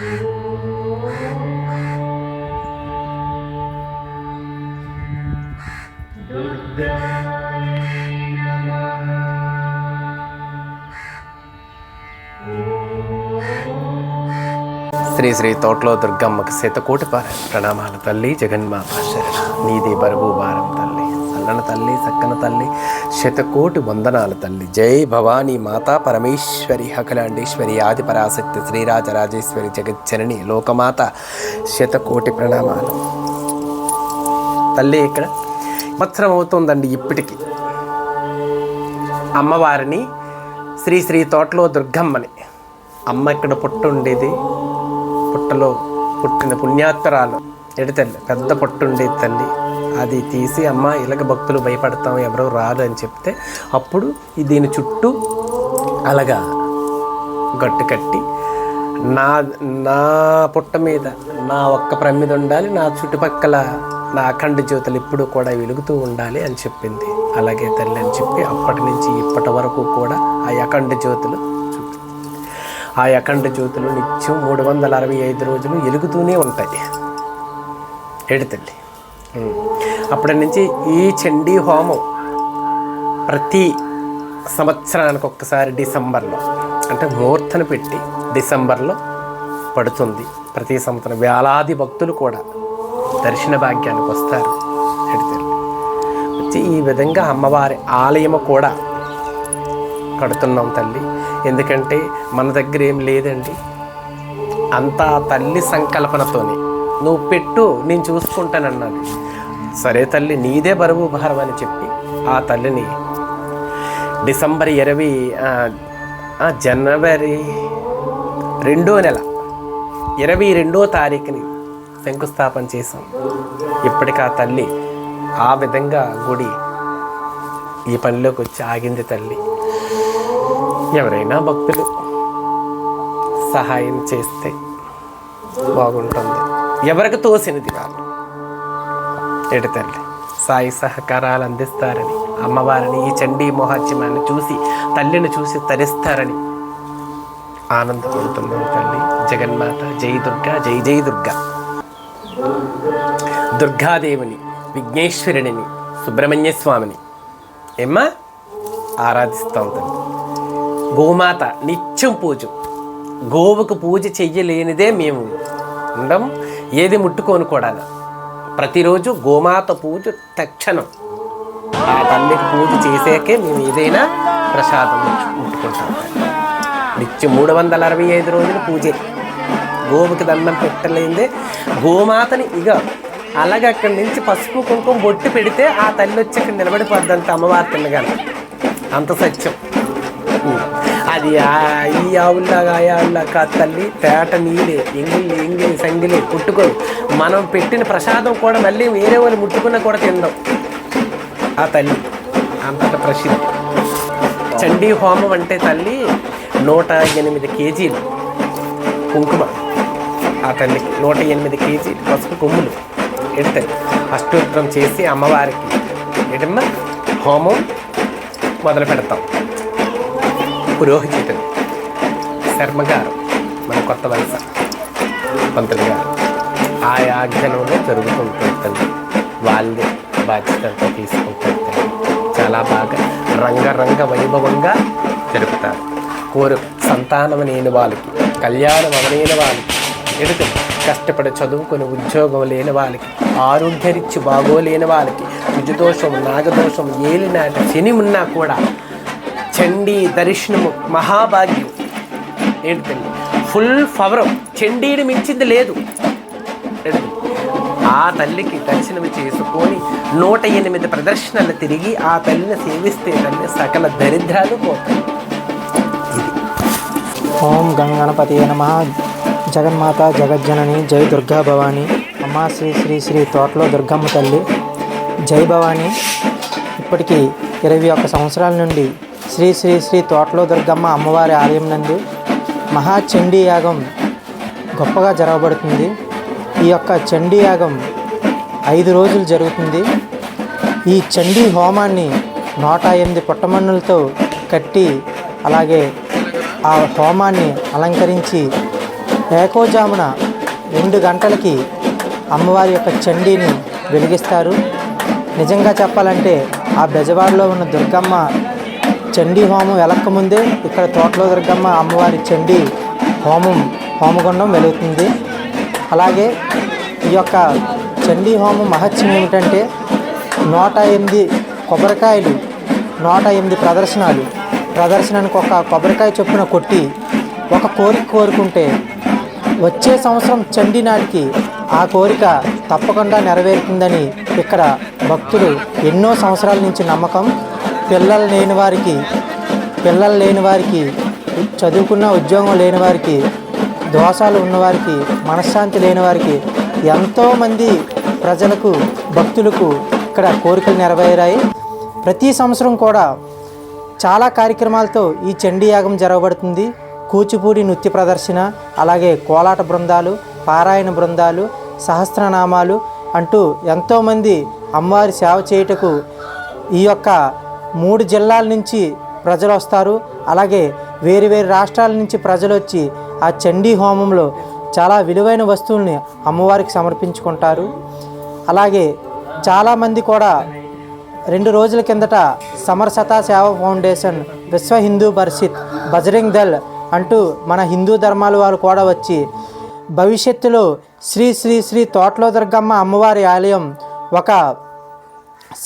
శ్రీ శ్రీ తోటలో దుర్గమ్మకు శతకోటి పార ప్రణామాలు తల్లి జగన్మాత శరణ. నీది బరువు భారం తల్లి తల్లి చక్కన తల్లి శతకోటి వందనాల తల్లి. జై భవానీ మాతా పరమేశ్వరి అఖిలాండేశ్వరి ఆది పరాశక్తి శ్రీరాజరాజేశ్వరి జగజ్జనని లోకమాత శతకోటి ప్రణామాలు. తల్లి ఇక్కడ సంవత్సరం అవుతుందండి ఇప్పటికి. అమ్మవారిని శ్రీ శ్రీ తోటలో దుర్గమ్మని. అమ్మ ఇక్కడ పుట్ట ఉండేది పుట్టలో పుట్టిన పుణ్యాత్తరాలు ఎడి తల్లి పెద్ద పుట్టు ఉండేది తల్లి. అది తీసి అమ్మ ఇలాగ భక్తులు భయపడతాం ఎవరో రాదు అని చెప్తే అప్పుడు దీని చుట్టూ అలాగా గట్టు కట్టి నా నా పుట్ట మీద నా ఒక్క ప్రమిద ఉండాలి నా చుట్టుపక్కల నా అఖండ జ్యోతులు ఇప్పుడు కూడా వెలుగుతూ ఉండాలి అని చెప్పింది. అలాగే తల్లి అని చెప్పి అప్పటి నుంచి ఇప్పటి వరకు కూడా ఆ అఖండ జ్యోతులు ఆ అఖండ జ్యోతులు నిత్యం మూడు వందల అరవై ఐదు రోజులు వెలుగుతూనే ఉంటాయి. ఎడతల్లి అప్పటి నుంచి ఈ చండీ హోమం ప్రతి సంవత్సరానికి ఒక్కసారి డిసెంబర్లో అంటే ముహూర్తను పెట్టి డిసెంబర్లో పడుతుంది. ప్రతి సంవత్సరం వేలాది భక్తులు కూడా దర్శన భాగ్యానికి వస్తారు. వచ్చి ఈ విధంగా అమ్మవారి ఆలయము కూడా కడుతున్నాం తల్లి. ఎందుకంటే మన దగ్గర ఏం లేదండి. అంతా తల్లి సంకల్పనతోనే. నువ్వు పెట్టు నేను చూసుకుంటానన్నది సరే తల్లి నీదే బరువు భారం అని చెప్పి ఆ తల్లిని డిసెంబర్ ఇరవై జనవరి రెండో నెల ఇరవై రెండో తారీఖుని శంకుస్థాపన చేశాం. ఇప్పటికి ఆ తల్లి ఆ విధంగా గుడి ఈ పనిలోకి వచ్చి ఆగింది తల్లి. ఎవరైనా భక్తులు సహాయం చేస్తే బాగుంటుంది. ఎవరికి తోసినది వాళ్ళు ఎడతండి సాయి సహకారాలు అందిస్తారని అమ్మవారిని ఈ చండీ మహోత్సవాన్ని చూసి తల్లిని చూసి తరిస్తారని ఆనందపడుతున్నాం తల్లి. జగన్మాత జై దుర్గా జై జై దుర్గా. దుర్గాదేవిని విఘ్నేశ్వరుడిని సుబ్రహ్మణ్య స్వామిని ఏమ్మా? ఆరాధిస్తాం తల్లి. గోమాత నిత్యం పూజ. గోవుకు పూజ చెయ్యలేనిదే మేము ఉండం. ఏది ముట్టుకోను కూడా ప్రతిరోజు గోమాత పూజ తక్షణం. ఆ తల్లికి పూజ చేసాకే మేము ఏదైనా ప్రసాదం ముట్టుకుంటాం. నిత్యం మూడు వందల అరవై ఐదు రోజులు పూజే. గోవుకి దండం పెట్టలేదే. గోమాతని ఇక అలాగే అక్కడి నుంచి పసుపు కుంకుమ బొట్టు పెడితే ఆ తల్లి వచ్చి ఇక్కడ నిలబడిపోద్దంత అమ్మవారి తిన్నగానే అంత సత్యం. అది ఆ- ఈ ఆవుల్లాగా ఆ ఆవుల్లాగా తల్లి తేట నీలే ఎంగిలి ఎంగిలి సంగిలి పుట్టుకో మనం పెట్టిన ప్రసాదం కూడా మళ్ళీ వేరే వాళ్ళు ముట్టుకున్నా కూడా తిందాం. ఆ తల్లి అంతట ప్రసిద్ధి. చండీ హోమం అంటే తల్లి నూట ఎనిమిది కేజీలు కుంకుమ. ఆ తల్లికి నూట ఎనిమిది కేజీలు పసుపు కొమ్ములు ఎడతాయి అష్టోత్తరం చేసి అమ్మవారికి ఎడమ్మ హోమం మొదలు పెడతాం పురోహితుడు. శర్మగారు మన కొత్త వలస. పంతులు గారు ఆ ఆజ్ఞలోనే జరుగుతుంటుంది తల్లి. వాళ్ళే బాధ్యతతో తీసుకుంటారు చాలా బాగా రంగరంగ వైభవంగా జరుపుతారు. కోరు సంతానం లేని వాళ్ళకి కళ్యాణం అవలేని వాళ్ళకి ఎడుకు కష్టపడి చదువుకొని ఉద్యోగం లేని వాళ్ళకి ఆరోగ్యరిచ్చి బాగోలేని వాళ్ళకి కుజదోషం నాగదోషం ఏలినాటి శని ఉన్నా కూడా చండీ దర్శనము మహాభాగ్యం. ఏంటండి ఫుల్ పవర్ చండీని మించింది లేదు. ఆ తల్లికి దర్శనం చేసుకొని నూట ఎనిమిది ప్రదర్శనలు తిరిగి ఆ తల్లిని సేవిస్తే తల్లి సకల దరిద్రాలు పోతాయి. ఓం గంగణపతి నమ. జగన్మాత జగజ్జనని జై దుర్గా భవాని. అమ్మ శ్రీ శ్రీ శ్రీ తోటలో దుర్గమ్మ తల్లి. జై భవాని. ఇప్పటికీ ఇరవై ఒక్క సంవత్సరాల నుండి శ్రీ శ్రీ శ్రీ తోటలో దుర్గమ్మ అమ్మవారి ఆలయం నందు మహాచండీ యాగం గొప్పగా జరగబడుతుంది. ఈ యొక్క చండీ యాగం ఐదు రోజులు జరుగుతుంది. ఈ చండీ హోమాన్ని నూట ఎనిమిది పుట్టమన్నులతో కట్టి అలాగే ఆ హోమాన్ని అలంకరించి ఏకోజామున రెండు గంటలకి అమ్మవారి యొక్క చండీని వెలిగిస్తారు. నిజంగా చెప్పాలంటే ఆ బెజవాడలో ఉన్న దుర్గమ్మ చండీ హోమం వెలక్కముందే ఇక్కడ తోటలో దుర్గమ్మ అమ్మవారి చండీ హోమం హోమగుండం వెలుగుతుంది. అలాగే ఈ యొక్క చండీ హోమం మహత్యం ఏమిటంటే నూట ఎనిమిది కొబ్బరికాయలు నూట ఎనిమిది ప్రదర్శనలు. ప్రదర్శనానికి ఒక కొబ్బరికాయ చొప్పున కొట్టి ఒక కోరిక కోరుకుంటే వచ్చే సంవత్సరం చండీ నాటికి ఆ కోరిక తప్పకుండా నెరవేరుతుందని ఇక్కడ భక్తులు ఎన్నో సంవత్సరాల నుంచి నమ్మకం. పిల్లలు లేని వారికి పిల్లలు లేని వారికి చదువుకున్న ఉద్యోగం లేని వారికి దోషాలు ఉన్నవారికి మనశ్శాంతి లేని వారికి ఎంతోమంది ప్రజలకు భక్తులకు ఇక్కడ కోరికలు నెరవేరాయి. ప్రతి సంవత్సరం కూడా చాలా కార్యక్రమాలతో ఈ చండీ యాగం జరగబడుతుంది. కూచిపూడి నృత్య ప్రదర్శన అలాగే కోలాట బృందాలు పారాయణ బృందాలు సహస్రనామాలు అంటూ ఎంతోమంది అమ్మవారి సేవ చేయుటకు ఈ యొక్క మూడు జిల్లాల నుంచి ప్రజలు వస్తారు. అలాగే వేరు వేరు రాష్ట్రాల నుంచి ప్రజలు వచ్చి ఆ చండీ హోమంలో చాలా విలువైన వస్తువుల్ని అమ్మవారికి సమర్పించుకుంటారు. అలాగే చాలామంది కూడా రెండు రోజుల కిందట సమరసతా సేవ ఫౌండేషన్ విశ్వ హిందూ పరిషత్ బజరింగ్ దళ్ అంటూ మన హిందూ ధర్మాల వారు కూడా వచ్చి భవిష్యత్తులో శ్రీ శ్రీ శ్రీ తోటలో దుర్గమ్మ అమ్మవారి ఆలయం ఒక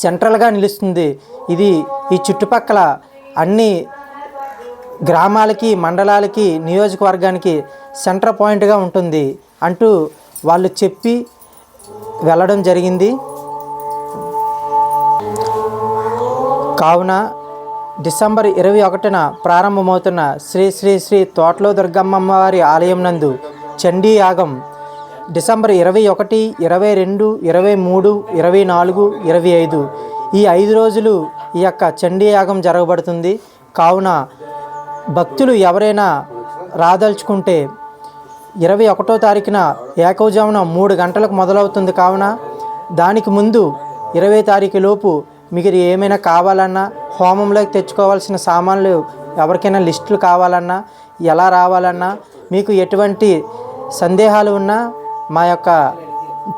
సెంట్రల్గా నిలుస్తుంది. ఇది ఈ చుట్టుపక్కల అన్ని గ్రామాలకి మండలాలకి నియోజకవర్గానికి సెంటర్ పాయింట్గా ఉంటుంది అంటూ వాళ్ళు చెప్పి వెళ్ళడం జరిగింది. కావున డిసెంబర్ ఇరవై ఒకటిన ప్రారంభమవుతున్న శ్రీ శ్రీ శ్రీ తోటలో దుర్గమ్మవారి ఆలయం నందు చండీ యాగం డిసెంబర్ ఇరవై ఒకటి ఇరవై రెండు ఇరవై మూడు ఇరవై నాలుగు ఇరవై ఐదు. ఈ ఐదు రోజులు ఈ యొక్క చండీ యాగం జరగబడుతుంది. కావున భక్తులు ఎవరైనా రాదలుచుకుంటే ఇరవై ఒకటో తారీఖున ఏకవజామున మూడు గంటలకు మొదలవుతుంది కావున దానికి ముందు ఇరవై తారీఖు లోపు మీకు ఏమైనా కావాలన్నా హోమంలోకి తెచ్చుకోవాల్సిన సామాన్లు ఎవరికైనా లిస్టులు కావాలన్నా ఎలా రావాలన్నా మీకు ఎటువంటి సందేహాలు ఉన్నా మా యొక్క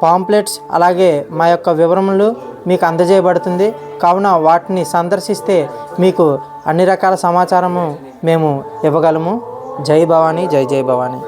పాంప్లెట్స్ అలాగే మా యొక్క వివరములు మీకు అందజేయబడుతుంది. కావున వాటిని సందర్శిస్తే మీకు అన్ని రకాల సమాచారము మేము ఇవ్వగలము. జై భవానీ జై జై భవానీ.